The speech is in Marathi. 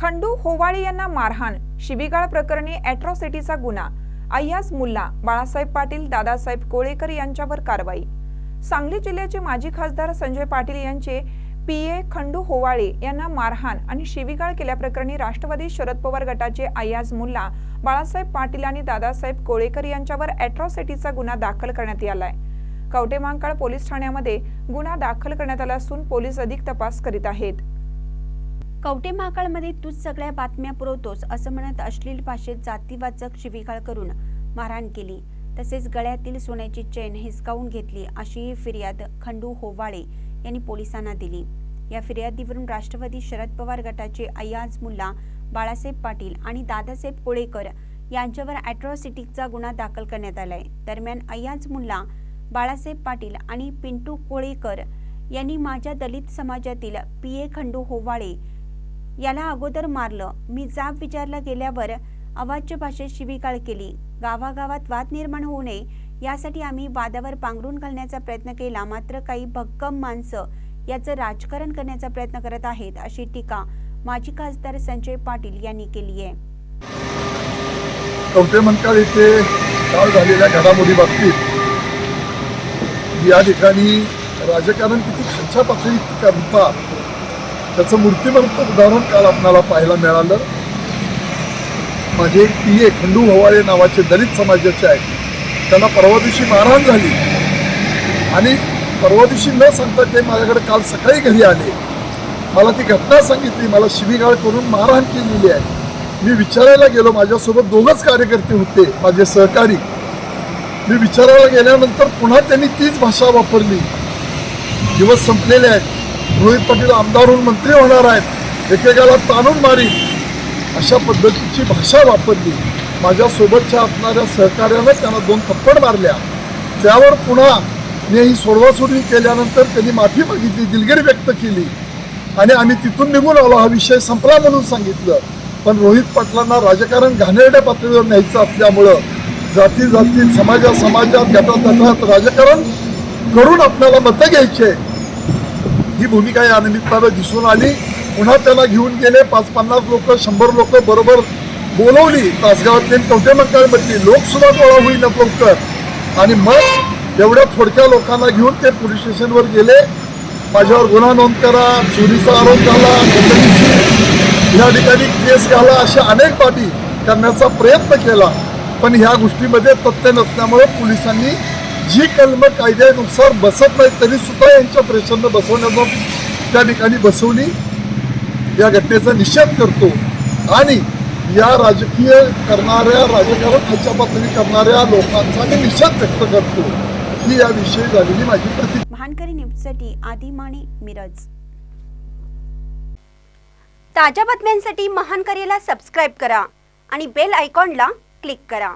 खंडू होवाळे यांना मारहाण शिबिगाळ प्रकरणी अॅट्रॉसिटीचा गुन्हा अय्याज मुल्ला बाळासाहेब पाटील दादासाहेब कोळेकर यांच्यावर कारवाई. सांगली जिल्ह्याचे माजी खासदार संजय पाटील यांचे पीए खंडू होवाळे यांना मारहाण आणि शिवीगाळ केल्याप्रकरणी राष्ट्रवादी शरद पवार गटाचे अय्याज मुल्ला बाळासाहेब पाटील आणि दादासाहेब कोळेकर यांच्यावर अॅट्रॉसिटीचा गुन्हा दाखल करण्यात आलाय कवटेमांकाळ पोलीस ठाण्यामध्ये गुन्हा दाखल करण्यात आला असून पोलीस अधिक तपास करीत आहेत. कवटे महाकाळमध्ये तूच सगळ्या बातम्या पुरवतोस असं म्हणत अश्लील भाषेत जातीवाचक शिवीगाळ करून मारहाण केली. तसेच गळ्यातील सोन्याची चेन हिसकावून घेतली अशी फिर्याद खंडू होवाळे यांनी पोलिसांना दिली. या फिर्यादीवरून राष्ट्रवादी शरद पवार गटाचे अय्याज मुल्ला बाळासाहेब पाटील आणि दादासाहेब कोळेकर यांच्यावर अॅट्रॉसिटीचा गुन्हा दाखल करण्यात आलाय. दरम्यान अय्याज मुल्ला बाळासाहेब पाटील आणि पिंटू कोळेकर यांनी माझ्या दलित समाजातील पी ए खंडू होवाळे याला अगोदर मारलं. मी जाब विचारला गेल्यावर अवाच्य भाषेत शिवीगाळ केली. गावागावात वाद निर्माण होऊ नये यासाठी आम्ही वादावर पांघरून घालण्याचा प्रयत्न केला. मात्र काही भक्कम माणसं याचं राजकारण करण्याचा प्रयत्न करत आहेत अशी टीका माजी खासदार संजय पाटील यांनी केली आहे. कवटे येथे काल झालेल्या घडामोडी बाबतीत या ठिकाणी राजकारण किती खालच्या पातळीत करतात त्याचं मूर्तिमंत उदाहरण काल आपणाला पाहायला मिळालं. माझे एक पी ए खंडू भवाळे नावाचे दलित समाजाचे आहेत. त्यांना परवा दिवशी मारहाण झाली. आणि परवा दिवशी न सांगता ते माझ्याकडे काल सकाळी घरी आले. मला ती घटना सांगितली मला शिवीगाळ करून मारहाण केलेली आहे. मी विचारायला गेलो माझ्यासोबत दोघंच कार्यकर्ते होते माझे सहकारी. मी विचारायला गेल्यानंतर पुन्हा त्यांनी तीच भाषा वापरली. दिवस संपलेले आहेत. रोहित पाटील आमदार होऊन मंत्री होणार आहेत. एकेकाला ताणून मारी अशा पद्धतीची भाषा वापरली. माझ्यासोबतच्या असणाऱ्या सहकार्यानं त्यांना दोन थप्पड मारल्या. त्यावर पुन्हा मी ही सोडवासोडवी केल्यानंतर त्यांनी माफी मागितली दिलगिरी व्यक्त केली. आणि आम्ही तिथून निघून आलो हा विषय संपला म्हणून सांगितलं. पण रोहित पाटलांना राजकारण घाणेरड्या पातळीवर न्यायचं असल्यामुळं जाती जाती समाजा समाजात गटातटात राजकारण करून आपल्याला मतं घ्यायचे. ही भूमिका या निमित्तानं दिसून आली. पुन्हा त्याला घेऊन गेले पाच पन्नास लोक शंभर लोक बरोबर बोलवली. तासगावातली कवटे मंकाळमधली लोकसुद्धा गोळा होईल लवकर आणि मग एवढ्या थोडक्या लोकांना घेऊन ते पोलीस स्टेशनवर गेले. माझ्यावर गुन्हा नोंद करा चोरीचा आरोप झाला या ठिकाणी केस घाला अशा अनेक बाबी करण्याचा प्रयत्न केला. पण ह्या गोष्टीमध्ये तथ्य नसल्यामुळे पोलिसांनी जी कलम कायद्यानुसार बसत नाही तरी सुद्धा यांच्या प्रेशरनं बसवण्याचा त्या ठिकाणी बसवली या घटनेचा निषेध करतो. आणि या राजकीय करणाऱ्या राजकारण खालच्या पातळी करणाऱ्या लोकांचा मी निषेध व्यक्त करतो. ही याविषयी झालेली माझी प्रतिक्रिया. भानकरी न्यूजसाठी आदी माने मिरज. ताज्या बातम्यांसाठी महानकरीला सबस्क्राईब करा आणि बेल आयकॉनला क्लिक करा.